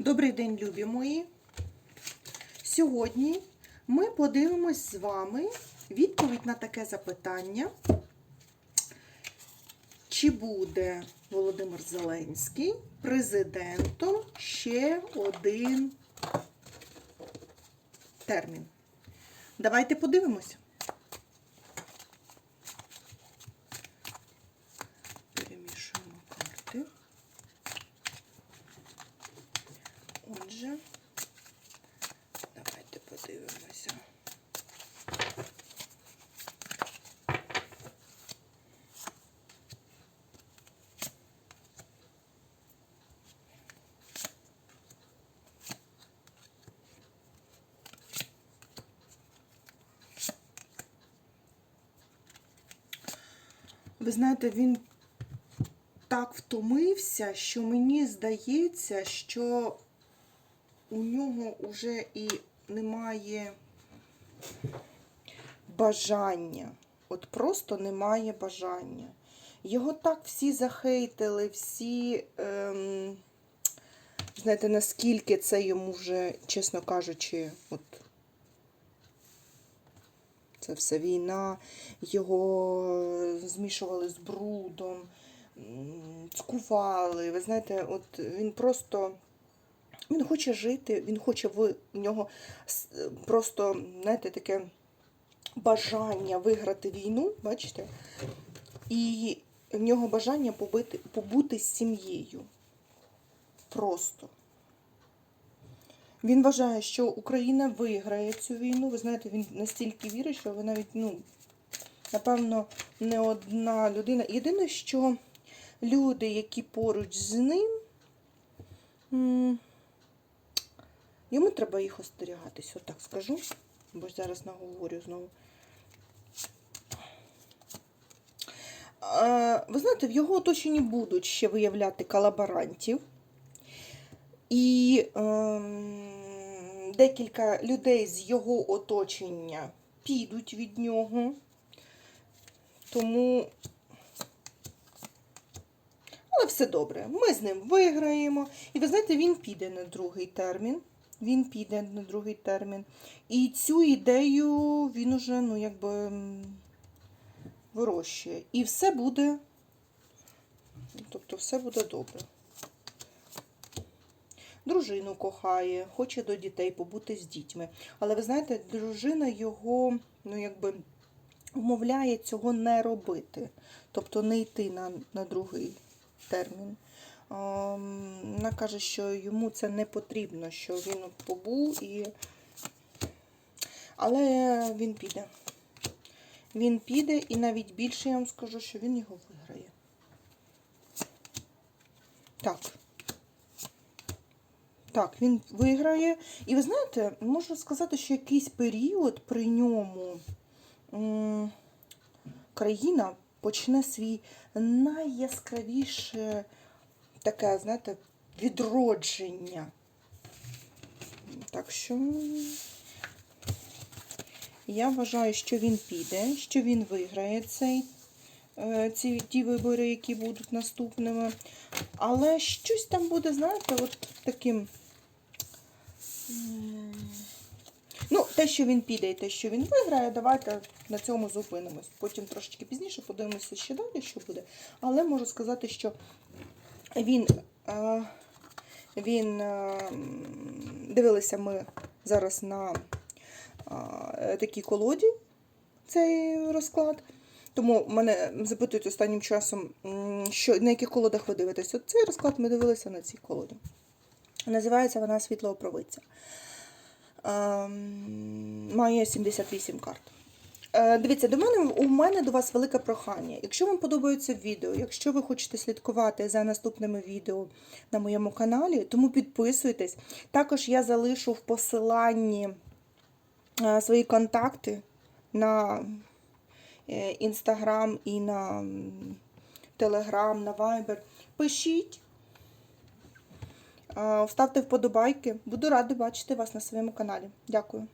Добрий день, любі мої. Сьогодні ми подивимось з вами відповідь на таке запитання. Чи буде Володимир Зеленський президентом ще один термін? Давайте подивимось. Перемішуємо карти. Отже, давайте подивимося. Ви знаєте, він так втомився, що мені здається, що у нього вже і немає бажання. От просто немає бажання. Його так всі захейтили, всі, ем, знаєте, наскільки це йому вже, чесно кажучи, от це все війна, його змішували з брудом, м, цькували. Ви знаєте, от він просто. Він хоче жити, він хоче в нього просто, знаєте, таке бажання виграти війну, бачите? І в нього бажання побити, побути з сім'єю. Просто. Він вважає, що Україна виграє цю війну. Ви знаєте, він настільки вірить, що ви навіть, ну, напевно, не одна людина. Єдине, що люди, які поруч з ним. Йому треба їх остерігатись, отак скажу, бо ж зараз наговорю знову. Е, Ви знаєте, в його оточенні будуть ще виявляти колаборантів. І ем, декілька людей з його оточення підуть від нього. Тому. Але все добре. Ми з ним виграємо. І ви знаєте, він піде на другий термін. Він піде на другий термін. І цю ідею він уже, ну, якби вирощує. І все буде. Тобто все буде добре. Дружину кохає, хоче до дітей побути з дітьми. Але ви знаєте, дружина його, ну, якби вмовляє цього не робити. Тобто не йти на, на другий термін. Ем, Вона каже, що йому це не потрібно, що він побув і. Але він піде. Він піде, і навіть більше я вам скажу, що він його виграє. Так. Так, він виграє. І ви знаєте, можу сказати, що якийсь період при ньому країна почне свій найяскравіше таке, знаєте, відродження. Так що я вважаю, що він піде, що він виграє цей, е, ці ті вибори, які будуть наступними. Але щось там буде, знаєте, от таким. Ну, те, що він піде і те, що він виграє, давайте на цьому зупинимось. Потім трошечки пізніше подивимося ще далі, що буде. Але можу сказати, що він, е, він е, дивилися ми зараз на е, такій колоді цей розклад. Тому мене запитують останнім часом, що, на яких колодах ви дивитесь. От цей розклад ми дивилися на цій колоді. Називається вона Світлого провидця. Ем, Має 78 карт. Е, Дивіться, до мене у мене до вас велике прохання. Якщо вам подобається відео, якщо ви хочете слідкувати за наступними відео на моєму каналі, тому підписуйтесь. Також я залишу в посиланні е, свої контакти на інстаграм і на телеграм, на вайбер. Пишіть, е, ставте вподобайки. Буду рада бачити вас на своєму каналі. Дякую.